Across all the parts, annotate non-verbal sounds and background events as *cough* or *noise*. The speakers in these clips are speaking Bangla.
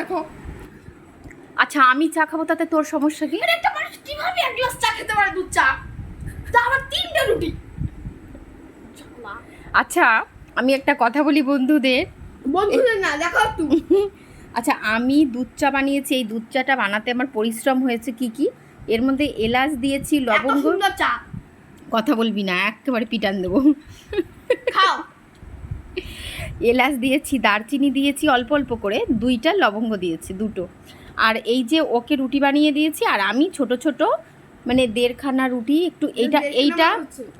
দেখো। আচ্ছা আমি চা খাব তাতে তোর সমস্যা কি? একটা মানুষ কীভাবে এক গ্লাস চা খেতে পারে দুধ চা? তা আবার তিনটে রুটি। আচ্ছা আমি একটা কথা বলি বন্ধুদের। বন্ধুদের না দেখো একটু। *laughs* আচ্ছা আমি দুধ চা বানিয়েছি এই দুধ চাটা বানাতে আমার পরিশ্রম হয়েছে কি কি? এর মধ্যে এলাচ দিয়েছি লবঙ্গ। চা। কথা বলবি না একেবারে পিটান দেবো। এলাচ দিয়েছি দারচিনি দিয়েছি অল্প অল্প করে দুইটা লবঙ্গ দিয়েছি দুটো। আর এই যে ওকে রুটি বানিয়ে দিয়েছি আর আমি ছোট ছোট মানে দেড়খানা রুটি একটু এইটা এইটা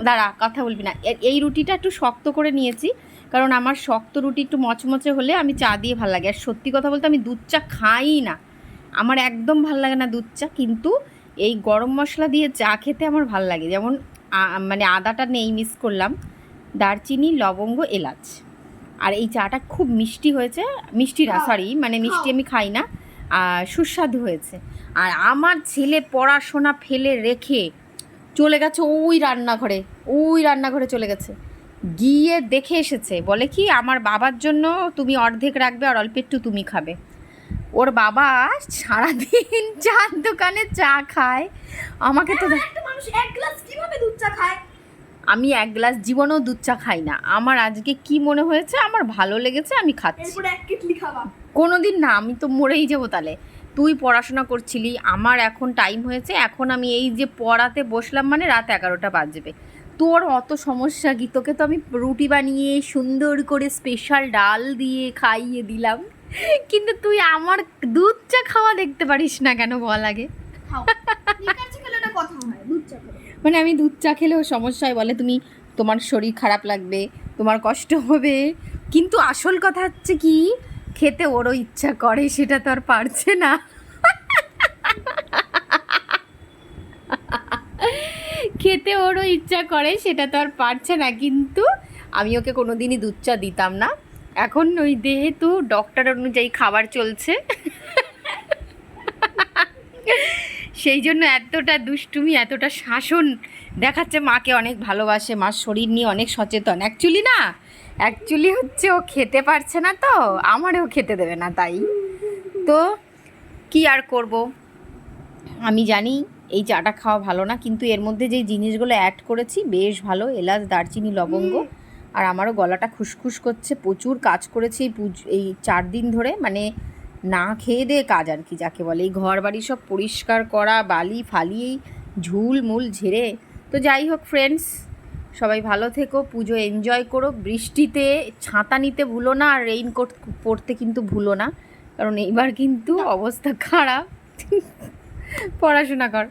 দাঁড়া কথা বলবি না। এই রুটিটা একটু শক্ত করে নিয়েছি কারণ আমার শক্ত রুটি একটু মচমচে হলে আমি চা দিয়ে ভালো লাগে। আর সত্যি কথা বলতে আমি দুধ চা খাই না। আমার একদম ভালো লাগে না দুধ চা কিন্তু এই গরম মশলা দিয়ে চা খেতে আমার ভালো লাগে। যেমন মানে আদাটা নেই মিস করলাম। দারচিনি লবঙ্গ এলাচ। আর এই চাটা খুব মিষ্টি হয়েছে। মিষ্টি না সরি মানে মিষ্টি আমি খাই না। আর সুস্বাদু হয়েছে। আর আমার ছেলে পড়াশোনা ফেলে রেখে চলে গেছে ওই রান্নাঘরে ওই রান্নাঘরে চলে গেছে। গিয়ে দেখে এসেছে বলে কি আমার বাবার জন্য তুমি অর্ধেক রাখবে আর অল্প একটু তুমি খাবে। ওর বাবা সারাদিন চার দোকানে চা খায়। আমাকে তো দেখ- মানুষ এক গ্লাস কীভাবে দুধ চা খায়? আমি এক গ্লাস জীবনেও দুধ চা খাই না। আমার আজকে কি মনে হয়েছে? আমার ভালো লেগেছে আমি খাচ্ছি। কোনো দিন না আমি তো মরেই যাব তাহলে। তুই পড়াশোনা করছিলি আমার এখন টাইম হয়েছে এখন আমি এই যে পড়াতে বসলাম মানে রাত এগারোটা বাজবে। তোর অত সমস্যা কি? তোকে তো আমি রুটি বানিয়ে সুন্দর করে স্পেশাল ডাল দিয়ে খাইয়ে দিলাম। কিন্তু তুই আমার দুধ চা খাওয়া দেখতে পারিস না কেন বল আগে *laughs* খাও ঠিক আছে খেলে এটা কথা হয় দুধ চা খাও মানে আমি দুধ চা খেলেও সমস্যা হয় বলে, তুমি, তোমার শরীর খারাপ লাগবে, তোমার কষ্ট হবে। কিন্তু আসল কথা হচ্ছে কি, খেতে ওরও ইচ্ছা করে, সেটা তো আর পারছে না। খেতে ওরও ইচ্ছা করে, সেটা তো আর পারছে না, কিন্তু আমি ওকে কোনো দিনই দুধ চা দিতাম না। এখন ওই যেহেতু ডক্টর অনুযায়ী খাবার চলছে। সেই জন্য এতটা দুষ্টুমি এতটা শাসন দেখাচ্ছে মাকে অনেক ভালোবাসে। মার শরীর নিয়ে অনেক সচেতন। অ্যাকচুয়ালি না অ্যাকচুয়ালি হচ্ছে ও খেতে পারছে না তো আমারও খেতে দেবে না তাই। তো কি আর করব? আমি জানি এই চাটা খাওয়া ভালো না কিন্তু এর মধ্যে যে জিনিসগুলো অ্যাড করেছি বেশ ভালো। এলাচ দারচিনি লবঙ্গ আর আমারও গলাটা খুসখুস করছে প্রচুর। কাজ করেছি এই পুজ এই চার দিন ধরে মানে না খেয়ে দেয়ে কাজ আর কি যাকে বলে। এই ঘর বাড়ি সব পরিষ্কার করা বালি ফালিয়েই ঝুল মুল ঝেড়ে। তো যাই হোক ফ্রেন্ডস সবাই ভালো থেকো পুজো এনজয় করো। বৃষ্টিতে ছাতা নিতে ভুলো না আর রেইনকোট পরতে কিন্তু ভুলো না। কারণ এইবার কিন্তু অবস্থা খারাপ। পড়াশোনা কর।